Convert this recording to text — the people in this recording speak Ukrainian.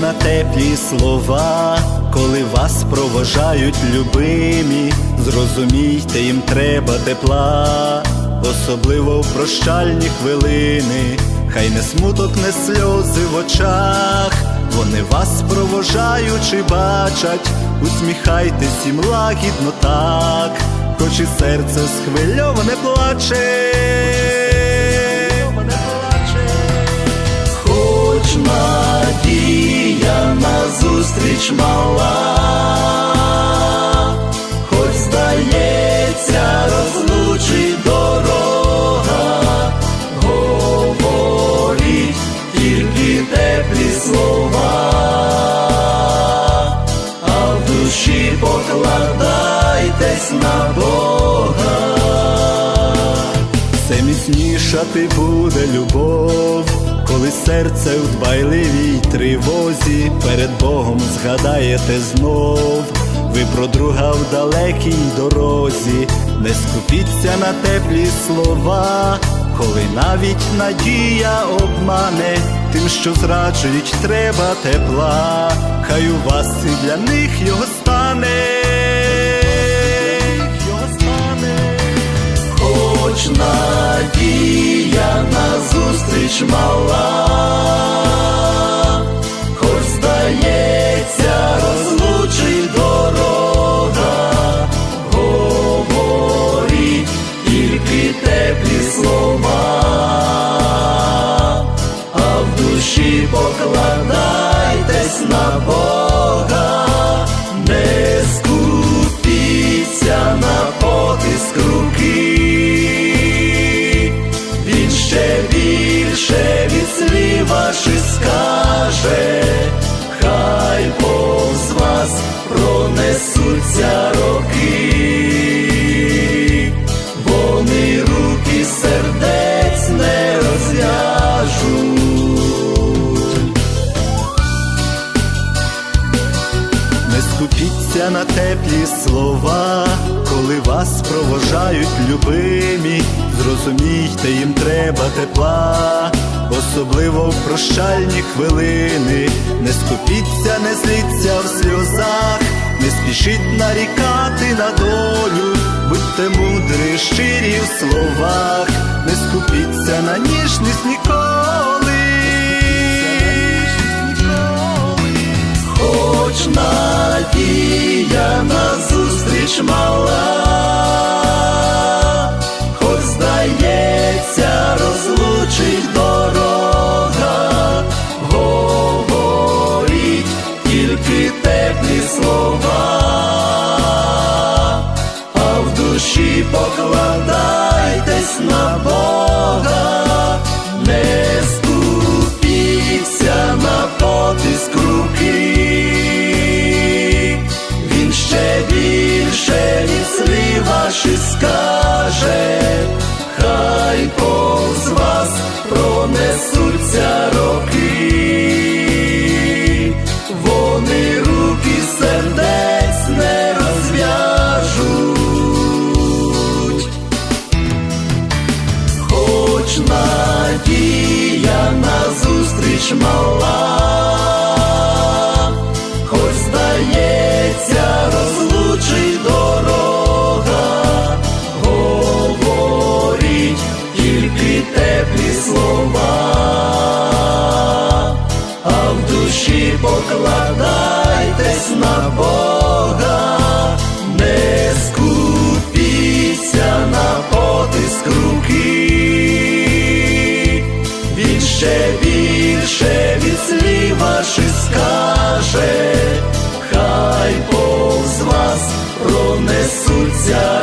теплі слова, коли вас провожають любимі, зрозумійте, їм треба тепла, особливо в прощальні хвилини, хай не смуток, не сльози в очах, вони вас провожаючи бачать, усміхайтесь їм лагідно так, хоч і серце схвильоване плаче. Зустріч мала, хоч здається, розлучить дорога, говоріть тільки теплі слова, а в душі покладайтесь на Бога все міцнішати буде любов, коли серце в дбайливій тривозі перед Богом згадаєте знов, ви про друга в далекій дорозі, не скупіться на теплі слова, коли навіть надія обмане, тим, що зраджують, треба тепла, хай у вас і для них його стане. Хоч надія на зустріч мала, скупіться на теплі слова, коли вас провожають любимі, зрозумійте, їм треба тепла, особливо в прощальні хвилини. Не скупіться, не зліться в сльозах, не спішіть нарікати на долю, будьте мудрі, щирі в словах, не скупіться на ніжність ніколи. Хоч на зустріч мала, хоч здається, розлучить дорога, говоріть тільки теплі слова, а в душі покладайтесь на Бога, пронесуться роки, вони руки сердець не розв'яжуть. Хоч надія на зустріч мала, душі покладайтесь на Бога, не скупіться на потиск руки, він ще більше від слів ваших скаже, хай повз вас пронесуться.